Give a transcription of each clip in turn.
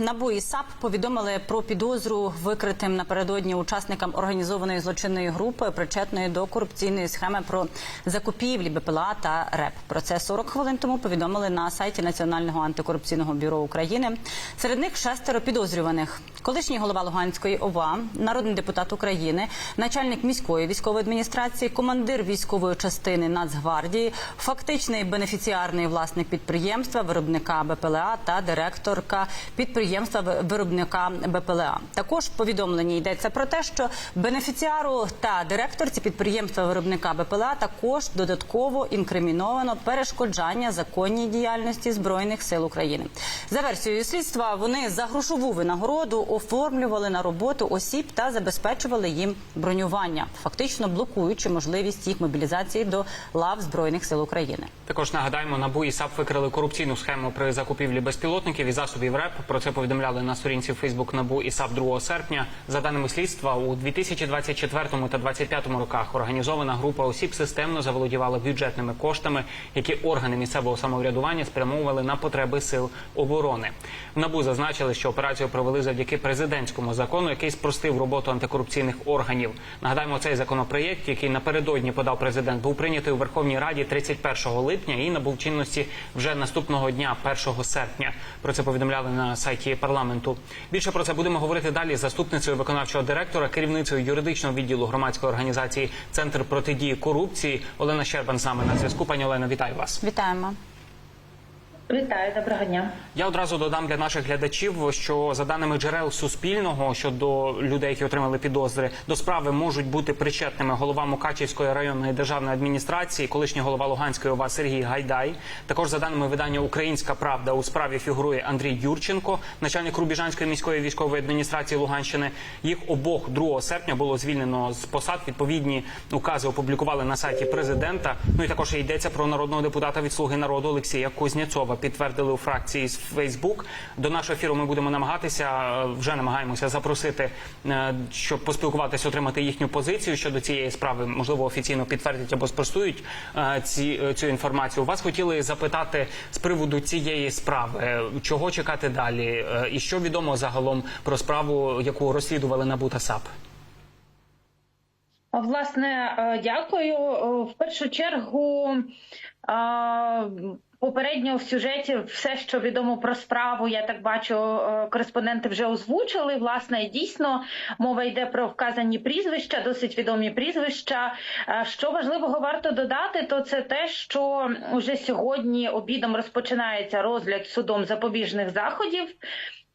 НАБУ і САП повідомили про підозру викритим напередодні учасникам організованої злочинної групи, причетної до корупційної схеми про закупівлі БПЛА та РЕП. Про це 40 хвилин тому повідомили на сайті Національного антикорупційного бюро України. Серед них шестеро підозрюваних: колишній голова Луганської ОВА, народний депутат України, начальник міської військової адміністрації, командир військової частини Нацгвардії, фактичний бенефіціарний власник підприємства, виробника БПЛА та директорка підприємства ви- виробника БПЛА. Також в повідомленні йдеться про те, що бенефіціару та директорці підприємства виробника БПЛА також додатково інкриміновано перешкоджання законній діяльності збройних сил України. За версією слідства вони за грошову винагороду оформлювали на роботу осіб та забезпечували їм бронювання, фактично блокуючи можливість їх мобілізації до лав збройних сил України. Також нагадаємо, НАБУ і САП викрили корупційну схему при закупівлі безпілотників і засобів РЕП. Про це повідомляли на сторінці Фейсбук НАБУ і САП 2 серпня. За даними слідства, у 2024 та 2025 роках організована група осіб системно заволодівала бюджетними коштами, які органи місцевого самоврядування спрямовували на потреби сил оборони. В НАБУ зазначили, що операцію провели завдяки президентському закону, який спростив роботу антикорупційних органів. Нагадаємо, цей законопроєкт, який напередодні подав президент, був прийнятий у Верховній Раді 31 липня і набув чинності вже наступного дня, 1 серпня. Про це повідомляли на сайті парламенту. Більше про це будемо говорити далі з заступницею виконавчого директора, керівницею юридичного відділу громадської організації Центр протидії корупції Олена Щербан з нами на зв'язку. Пані Олено, вітаю вас. Вітаємо. Вітаю, доброго дня. Я одразу додам для наших глядачів, що за даними джерел Суспільного щодо людей, які отримали підозри, до справи можуть бути причетними голова Мукачівської районної державної адміністрації, колишній голова Луганської ОВА Сергій Гайдай. Також за даними видання Українська Правда у справі фігурує Андрій Юрченко, начальник Рубіжанської міської військової адміністрації Луганщини. Їх обох 2 серпня було звільнено з посад. Відповідні укази опублікували на сайті президента. Ну і також йдеться про народного депутата від слуги народу Олексія Кузнєцова. Підтвердили у фракції з Фейсбук. До нашого ефіру ми будемо намагатися е, вже намагаємося запросити, е, щоб поспілкуватися, отримати їхню позицію щодо цієї справи. Можливо, офіційно підтвердять або спростують е, ці цю інформацію. Вас хотіли запитати з приводу цієї справи, чого чекати далі, і що відомо загалом про справу, яку розслідували НАБУ та САП. Власне, е, дякую. Е, В першу чергу. е, Попередньо в сюжеті все, що відомо про справу, я так бачу, кореспонденти вже озвучили. Власне, дійсно мова йде про вказані прізвища, досить відомі прізвища. Що важливого варто додати, то це те, що уже сьогодні обідом розпочинається розгляд судом запобіжних заходів.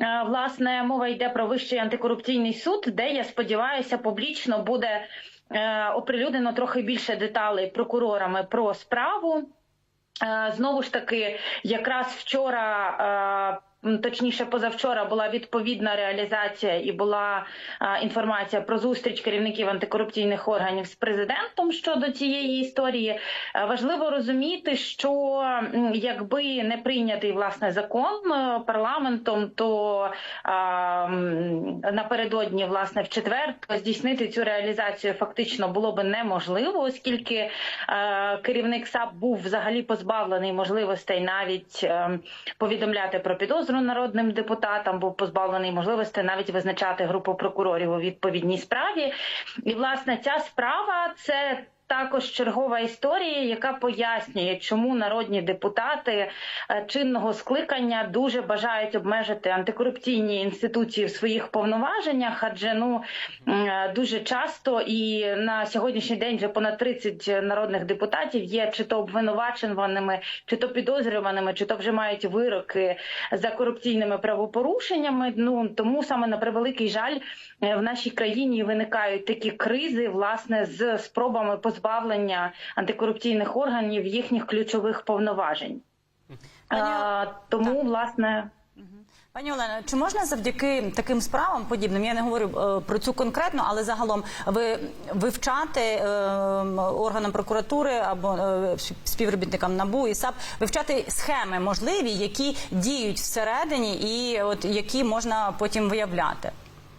Е, Власне, мова йде про вищий антикорупційний суд, де я сподіваюся, публічно буде е, оприлюднено трохи більше деталей прокурорами про справу. Е, Знову ж таки, якраз вчора. Точніше, позавчора була відповідна реалізація і була е, інформація про зустріч керівників антикорупційних органів з президентом щодо цієї історії. Е, важливо розуміти, що якби не прийнятий власне закон е, парламентом, то м, напередодні, власне, в четвер здійснити цю реалізацію фактично було би неможливо, оскільки е, керівник САП був взагалі позбавлений можливостей навіть е, повідомляти про підозру народним депутатам, був позбавлений можливості навіть визначати групу прокурорів у відповідній справі. І власне ця справа це. Також чергова історія, яка пояснює, чому народні депутати е, чинного скликання дуже бажають обмежити антикорупційні інституції в своїх повноваженнях, адже ну е, дуже часто і на сьогоднішній день вже понад 30 народних депутатів є чи то обвинуваченими, чи то підозрюваними, чи то вже мають вироки за корупційними правопорушеннями. Ну тому саме на превеликий жаль е, в нашій країні виникають такі кризи, власне, з спробами позбавлення антикорупційних органів їхніх ключових повноважень. Пані- А, тому, власне. Пані Олено, чи можна завдяки таким справам подібним? Я не говорю е, про цю конкретно, але загалом ви вивчати е, органам прокуратури або е, співробітникам НАБУ і САП вивчати схеми можливі, які діють всередині, і от які можна потім виявляти.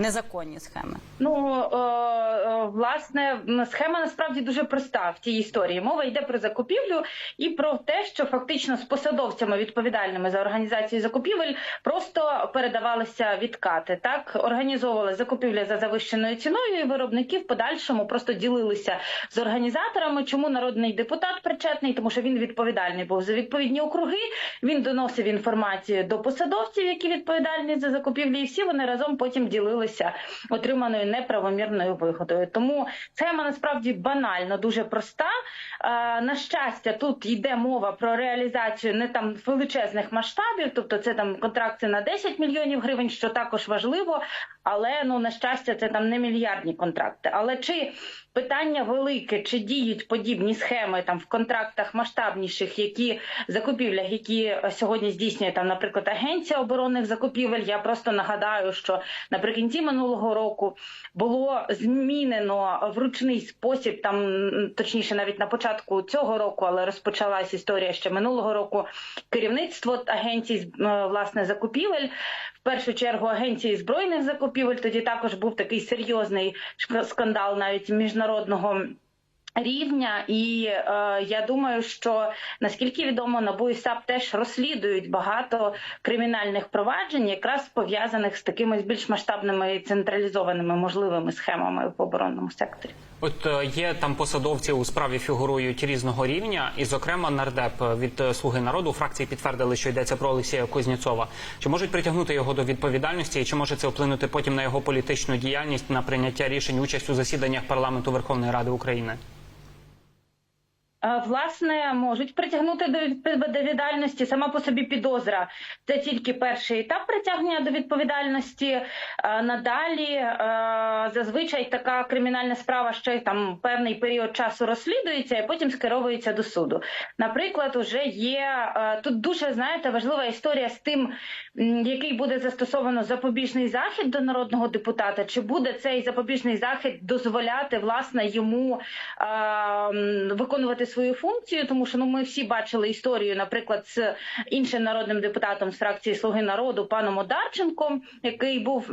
Незаконні схеми? Ну е, е, власне схема насправді дуже проста в тій історії. Мова йде про закупівлю і про те, що фактично з посадовцями відповідальними за організацію закупівель просто передавалися відкати. Так організовували закупівля за завищеною ціною, і виробники в подальшому просто ділилися з організаторами. Чому народний депутат причетний? Тому що він відповідальний був за відповідні округи. Він доносив інформацію до посадовців, які відповідальні за закупівлі, і всі вони разом потім ділилися отриманою неправомірною вигодою. Тому схема насправді банально дуже проста. На щастя, тут йде мова про реалізацію не там величезних масштабів, тобто це там контракти на 10 мільйонів гривень, що також важливо. Але ну на щастя, це там не мільярдні контракти. Але чи питання велике, чи діють подібні схеми там в контрактах масштабніших, які закупівлях, які сьогодні здійснює там, наприклад, агенція оборонних закупівель? Я просто нагадаю, що наприкінці минулого року було змінено в ручний спосіб, там точніше, навіть на початку цього року, але розпочалась історія ще минулого року. Керівництво агенцій е, власне закупівель. Першу чергу агенції збройних закупівель. Тоді також був такий серйозний скандал навіть міжнародного. Рівня, і е, я думаю, що наскільки відомо, НАБУ і САП теж розслідують багато кримінальних проваджень, якраз пов'язаних з такими більш масштабними і централізованими можливими схемами в оборонному секторі. От е, є там посадовці у справі фігурують різного рівня, і, зокрема, нардеп від е, Слуги народу фракції підтвердили, що йдеться про Олексія Кузнєцова. Чи можуть притягнути його до відповідальності, і чи може це вплинути потім на його політичну діяльність на прийняття рішень участь у засіданнях парламенту Верховної Ради України? Е, Власне, можуть притягнути до відповідальності сама по собі підозра. Це тільки перший етап притягнення до відповідальності. Е, Надалі е, зазвичай така кримінальна справа ще там певний період часу розслідується і потім скеровується до суду. Наприклад, уже є тут дуже знаєте важлива історія з тим, який буде застосовано запобіжний захід до народного депутата, чи буде цей запобіжний захід дозволяти власне йому виконувати свою функцію, тому що ну ми всі бачили історію, наприклад, з іншим народним депутатом з фракції Слуги народу паном Одарченком, який був.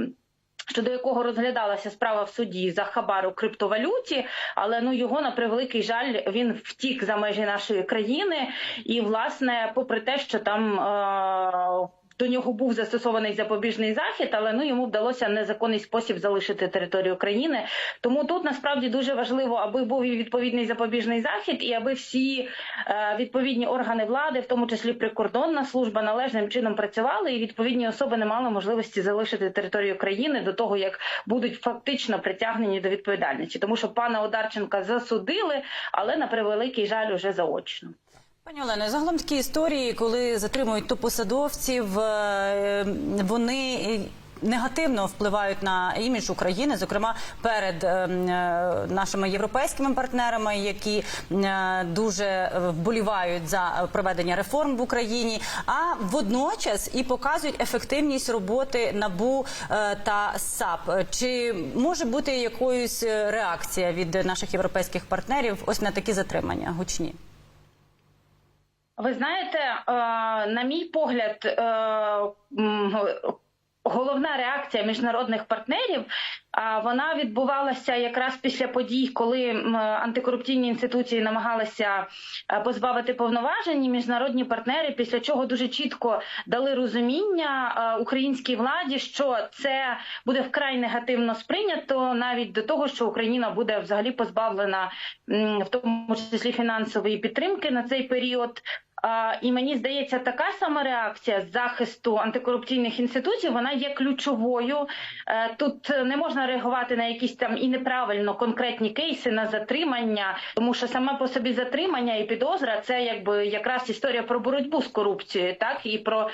Щодо якого розглядалася справа в суді за хабар у криптовалюті, але ну його на превеликий жаль він втік за межі нашої країни, і власне, попри те, що там е- до нього був застосований запобіжний захід, але ну йому вдалося незаконний спосіб залишити територію країни. Тому тут насправді дуже важливо, аби був і відповідний запобіжний захід, і аби всі е, відповідні органи влади, в тому числі прикордонна служба, належним чином працювали, і відповідні особи не мали можливості залишити територію країни до того, як будуть фактично притягнені до відповідальності, тому що пана Одарченка засудили, але на превеликий жаль уже заочно. Пані Олено, загалом такі історії, коли затримують то посадовців, е, вони негативно впливають на імідж України, зокрема перед е, е, нашими європейськими партнерами, які дуже вболівають за проведення реформ в Україні, а водночас і показують ефективність роботи набу та САП. Чи може бути якоюсь реакція від наших європейських партнерів ось на такі затримання гучні? Ви знаєте, е, на мій погляд, е, головна реакція міжнародних партнерів. Вона відбувалася якраз після подій, коли антикорупційні інституції намагалися е, позбавити повноважень. Міжнародні партнери, після чого дуже чітко дали розуміння українській владі, що це буде вкрай негативно сприйнято, навіть до того, що Україна буде взагалі позбавлена, в тому числі фінансової підтримки на цей період. І мені здається, така сама реакція з захисту антикорупційних інституцій вона є ключовою. Е, Тут не можна реагувати на якісь там і неправильно конкретні кейси на затримання, тому що саме по собі затримання і підозра це якби якраз історія про боротьбу з корупцією, так і про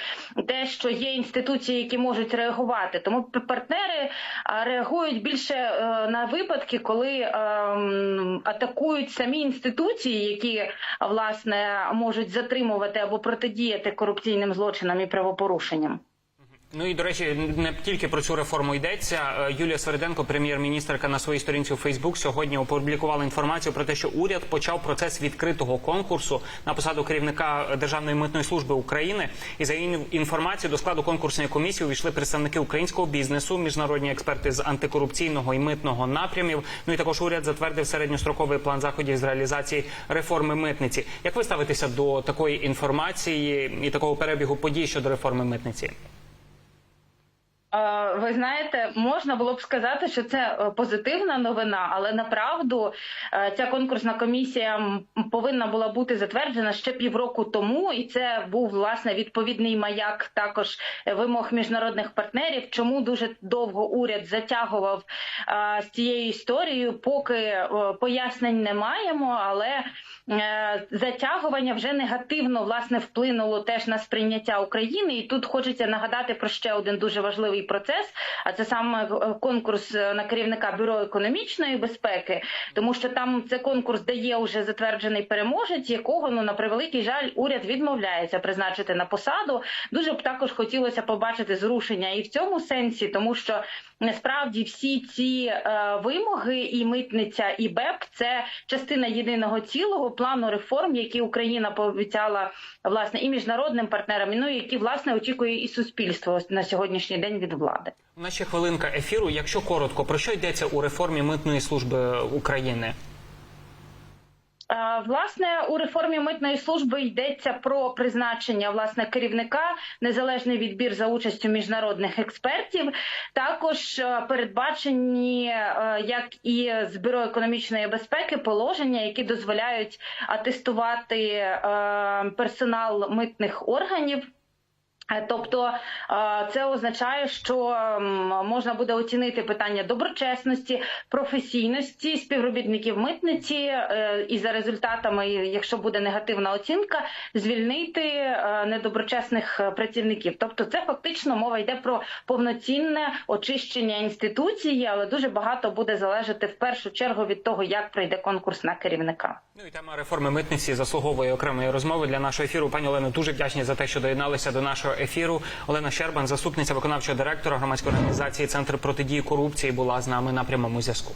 те, що є інституції, які можуть реагувати. Тому партнери реагують більше е, на випадки, коли атакують самі інституції, які власне можуть затримувати або протидіяти корупційним злочинам і правопорушенням. Ну і до речі, не тільки про цю реформу йдеться. Е, Юлія Свериденко, прем'єр-міністрка, на своїй сторінці у Фейсбук сьогодні опублікувала інформацію про те, що уряд почав процес відкритого конкурсу на посаду керівника Державної митної служби України. І за її інформацією до складу конкурсної комісії увійшли представники українського бізнесу, міжнародні експерти з антикорупційного і митного напрямів. Ну і також уряд затвердив середньостроковий план заходів з реалізації реформи митниці. Як ви ставитеся до такої інформації і такого перебігу подій щодо реформи митниці? Е, Ви знаєте, можна було б сказати, що це е, позитивна новина, але направду е, ця конкурсна комісія повинна була бути затверджена ще півроку тому, і це був власне відповідний маяк також вимог міжнародних партнерів. Чому дуже довго уряд затягував з цією історією, поки пояснень не маємо, але затягування вже негативно власне вплинуло теж на сприйняття України. І тут хочеться нагадати про ще один дуже важливий процес. А це саме е, конкурс е, на керівника бюро економічної безпеки, тому що там це конкурс, де є вже затверджений переможець, якого ну на превеликий жаль уряд відмовляється призначити на посаду. Дуже б також хотілося побачити зрушення і в цьому сенсі, тому що насправді всі ці е, вимоги, і митниця, і БЕП це частина єдиного цілого плану реформ, які Україна пообіцяла власне і міжнародним партнерам, ну які власне очікує і суспільство на сьогоднішній день від влади. У нас ще хвилинка ефіру. Якщо коротко, про що йдеться у реформі митної служби України? Е, Власне, у реформі митної служби йдеться про призначення власне керівника, незалежний відбір за участю міжнародних експертів. Також е, передбачені, е, як і з бюро економічної безпеки, положення, які дозволяють атестувати персонал митних органів. Е, Тобто е, це означає, що можна буде оцінити питання доброчесності, професійності співробітників митниці, е, і за результатами, якщо буде негативна оцінка, звільнити недоброчесних працівників. Тобто, це фактично мова йде про повноцінне очищення інституції, але дуже багато буде залежати в першу чергу від того, як пройде конкурс на керівника. Ну і тема реформи митниці заслуговує окремої розмови для нашого ефіру. Пані Олено, дуже вдячні за те, що доєдналися до нашого ефіру. Олена Щербан, заступниця виконавчого директора громадської організації Центр протидії корупції, була з нами на прямому зв'язку.